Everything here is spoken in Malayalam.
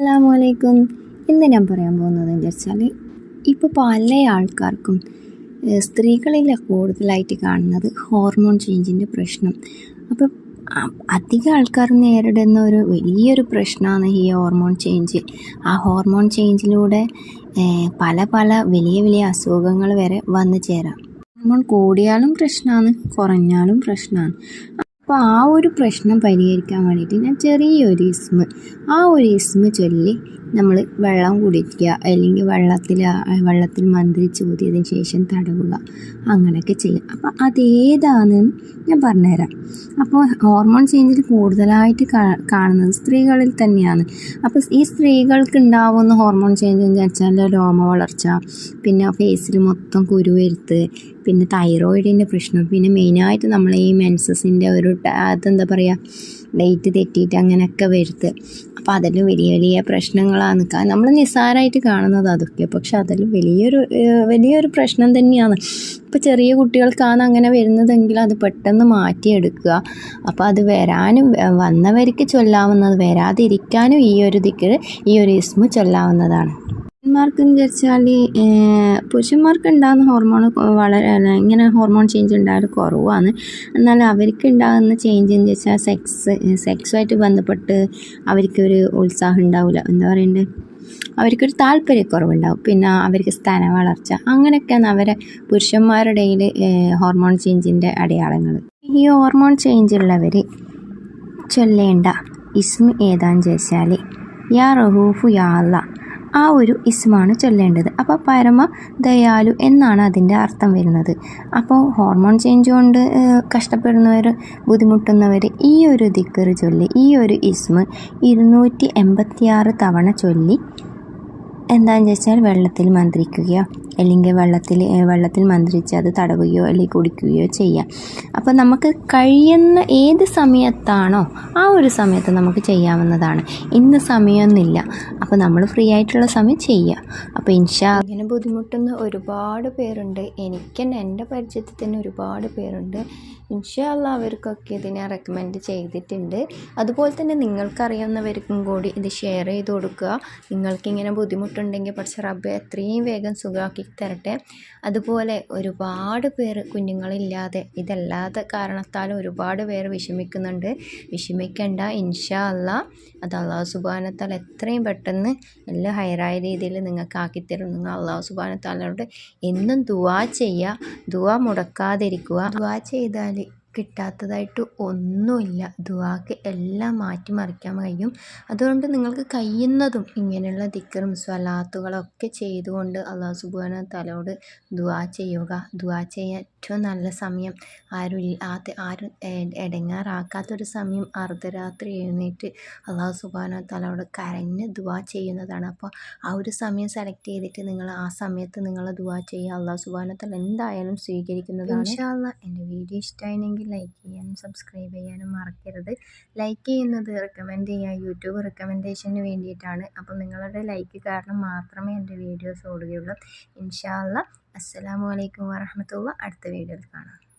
അസ്സാമലൈക്കും ഇന്ന് ഞാൻ പറയാൻ പോകുന്നത് എന്ന് വെച്ചാൽ ഇപ്പോൾ പല ആൾക്കാർക്കും സ്ത്രീകളിലെ കൂടുതലായിട്ട് കാണുന്നത് ഹോർമോൺ ചേഞ്ചിന്റെ പ്രശ്നം. അപ്പം അധിക ആൾക്കാർ നേരിടുന്ന ഒരു വലിയൊരു പ്രശ്നമാണ് ഈ ഹോർമോൺ ചേഞ്ച്. ആ ഹോർമോൺ ചേഞ്ചിലൂടെ പല പല വലിയ വലിയ അസുഖങ്ങൾ വരെ വന്നു ചേരാം. ഹോർമോൺ കൂടിയാലും പ്രശ്നമാണ് കുറഞ്ഞാലും പ്രശ്നമാണ് അപ്പോൾ ആ ഒരു പ്രശ്നം പരിഹരിക്കാൻ വേണ്ടിയിട്ട് ഞാൻ ചെറിയൊരു ഇസ്മ ആ ഒരു ഇസ്മ ചൊല്ലി നമ്മൾ വെള്ളം കുടിക്കുക അല്ലെങ്കിൽ വെള്ളത്തിൽ വെള്ളത്തിൽ മന്ത്രിച്ച് ഊതിയതിന് ശേഷം തടവുക അങ്ങനെയൊക്കെ ചെയ്യുക. അപ്പോൾ അതേതാണെന്ന് ഞാൻ പറഞ്ഞുതരാം. അപ്പോൾ ഹോർമോൺ ചേഞ്ചിൽ കൂടുതലായിട്ട് കാണുന്നത് സ്ത്രീകളിൽ തന്നെയാണ്. അപ്പോൾ ഈ സ്ത്രീകൾക്ക് ഉണ്ടാവുന്ന ഹോർമോൺ ചേഞ്ച് എന്ന് വെച്ചാൽ രോമ വളർച്ച പിന്നെ ഫേസിൽ മൊത്തം കുരുവരുത്ത് പിന്നെ തൈറോയിഡിന്റെ പ്രശ്നം പിന്നെ മെയിനായിട്ട് നമ്മൾ ഈ മെൻസസിന്റെ ഒരു ട- അതെന്താ പറയുക ഡേറ്റ് തെറ്റിയിട്ട് അങ്ങനെയൊക്കെ വരുത്ത്. അപ്പോൾ അതിലും വലിയ വലിയ പ്രശ്നങ്ങളാണ്. നമ്മൾ നിസ്സാരമായിട്ട് കാണുന്നത് അതൊക്കെ. പക്ഷെ അതെല്ലാം വലിയൊരു വലിയൊരു പ്രശ്നം തന്നെയാണ്. ഇപ്പോൾ ചെറിയ കുട്ടികൾക്കാണ് അങ്ങനെ വരുന്നതെങ്കിൽ അത് പെട്ടെന്ന് മാറ്റിയെടുക്കുക. അപ്പോൾ അത് വരാനും വന്നവർക്ക് ചൊല്ലാവുന്നത് വരാതിരിക്കാനും ഈ ഒരു ദിക്കർ ഈ ഒരു ഇസ്മ ചൊല്ലാവുന്നതാണ്. പുരുഷന്മാർക്ക് എന്ന് വെച്ചാൽ പുരുഷന്മാർക്ക് ഉണ്ടാകുന്ന ഹോർമോൺ വളരെ ഇങ്ങനെ ഹോർമോൺ ചേഞ്ച് ഉണ്ടായാൽ കുറവാണ്. എന്നാൽ അവർക്ക് ഉണ്ടാകുന്ന ചേഞ്ച് എന്ന് വെച്ചാൽ സെക്സ് സെക്സുമായിട്ട് ബന്ധപ്പെട്ട് അവർക്കൊരു ഉത്സാഹം ഉണ്ടാവില്ല. എന്താ പറയണ്ടേ? അവർക്കൊരു താല്പര്യക്കുറവുണ്ടാവും പിന്നെ അവർക്ക് സ്ഥാന വളർച്ച. അങ്ങനെയൊക്കെയാണ് അവരെ പുരുഷന്മാരുടെ ഹോർമോൺ ചേഞ്ചിന്റെ അടയാളങ്ങൾ. ഈ ഹോർമോൺ ചേഞ്ച് ഉള്ളവർ ചൊല്ലേണ്ട ഇസ്മ ഏതാന്ന് ചോദിച്ചാൽ യാ റഹൂഫു യാ അല്ല ആ ഒരു ഇസ്മാണ് ചൊല്ലേണ്ടത്. അപ്പോൾ പരമ ദയാലു എന്നാണ് അതിന്റെ അർത്ഥം വരുന്നത്. അപ്പോൾ ഹോർമോൺ ചേഞ്ച് കൊണ്ട് കഷ്ടപ്പെടുന്നവർ ബുദ്ധിമുട്ടുന്നവർ ഈ ഒരു ദിക്കറ് ചൊല്ലി ഈ ഒരു ഇസ്മ ഇരുന്നൂറ്റി എൺപത്തിയാറ് തവണ ചൊല്ലി. എന്താണെന്ന് വെച്ചാൽ വെള്ളത്തിൽ മന്ത്രിക്കുകയോ അല്ലെങ്കിൽ വെള്ളത്തിൽ വെള്ളത്തിൽ മന്ത്രിച്ച് അത് തടവുകയോ അല്ലെങ്കിൽ കുടിക്കുകയോ ചെയ്യാം. അപ്പോൾ നമുക്ക് കഴിയുന്ന ഏത് സമയത്താണോ ആ ഒരു സമയത്ത് നമുക്ക് ചെയ്യാവുന്നതാണ്. ഇന്ന് സമയമൊന്നുമില്ല. അപ്പോൾ നമ്മൾ ഫ്രീ ആയിട്ടുള്ള സമയം ചെയ്യുക അപ്പോൾ ഇൻഷാ ഇങ്ങനെ ബുദ്ധിമുട്ടുന്ന ഒരുപാട് പേരുണ്ട്. എനിക്ക് തന്നെ എന്റെ പരിചയത്തിൽ തന്നെ ഒരുപാട് പേരുണ്ട്. ഇൻഷാല്ല അവർക്കൊക്കെ ഇതിനെ റെക്കമെൻഡ് ചെയ്തിട്ടുണ്ട്. അതുപോലെ തന്നെ നിങ്ങൾക്കറിയാവുന്നവർക്കും കൂടി ഇത് ഷെയർ ചെയ്ത് കൊടുക്കുക. നിങ്ങൾക്കിങ്ങനെ ബുദ്ധിമുട്ടുണ്ടെങ്കിൽ പക്ഷേ റബ്ബ് എത്രയും വേഗം സുഖമാക്കി തരട്ടെ. അതുപോലെ ഒരുപാട് പേര് കുഞ്ഞുങ്ങളില്ലാതെ ഇതല്ലാത്ത കാരണത്താൽ ഒരുപാട് പേര് വിഷമിക്കുന്നുണ്ട്. വിഷമിക്കേണ്ട ഇൻഷാ അല്ല. അത് അള്ളാഹു സുബാനത്താൽ എത്രയും പെട്ടെന്ന് എല്ലാം ഹയറായ രീതിയിൽ നിങ്ങൾക്ക് ആക്കിത്തരും നിങ്ങൾ അള്ളാഹു സുബാനത്താലോട് എന്നും ദുവാ ചെയ്യുക. ദുവാ മുടക്കാതിരിക്കുക. ദുവാ ചെയ്താൽ കിട്ടാത്തതായിട്ട് ഒന്നുമില്ല. ദുവാക്ക് എല്ലാം മാറ്റിമറിക്കാൻ കഴിയും. അതുകൊണ്ട് നിങ്ങൾക്ക് കഴിയുന്നതും ഇങ്ങനെയുള്ള ദിക്കറും സ്വലാത്തുകളൊക്കെ ചെയ്തുകൊണ്ട് അള്ളാഹു സുബാന തലോട് ദുവാ ചെയ്യുക. ദുവാ ചെയ്യാൻ ഏറ്റവും നല്ല സമയം ആരും ഇല്ലാത്ത ആരും ഇടങ്ങാറാക്കാത്തൊരു സമയം അർദ്ധരാത്രി എഴുന്നേറ്റ് അള്ളാഹു സുബാന തലോട് കരഞ്ഞ് ദുവാ ചെയ്യുന്നതാണ്. അപ്പോൾ ആ ഒരു സമയം സെലക്ട് ചെയ്തിട്ട് നിങ്ങൾ ആ സമയത്ത് നിങ്ങൾ ദുവാ ചെയ്യുക. അള്ളാഹു സുബാന തല എന്തായാലും സ്വീകരിക്കുന്നതാണ്. ഇൻഷാല്ല എന്റെ വീഡിയോ ഇഷ്ടമായെങ്കിൽ ലൈക്ക് ചെയ്യാനും സബ്സ്ക്രൈബ് ചെയ്യാനും മറക്കരുത്. ലൈക്ക് ചെയ്യുന്നത് റെക്കമെൻഡ് ചെയ്യുക. യൂട്യൂബ് റെക്കമെൻഡേഷന് വേണ്ടിയിട്ടാണ്. അപ്പം നിങ്ങളുടെ ലൈക്ക് കാരണം മാത്രമേ എന്റെ വീഡിയോസ് ഓടുകയുള്ളൂ. ഇൻഷാല്ല അസ്സാം വലൈക്കും വാഹമത്തുള്ള അടുത്ത വീഡിയോയിൽ കാണാം.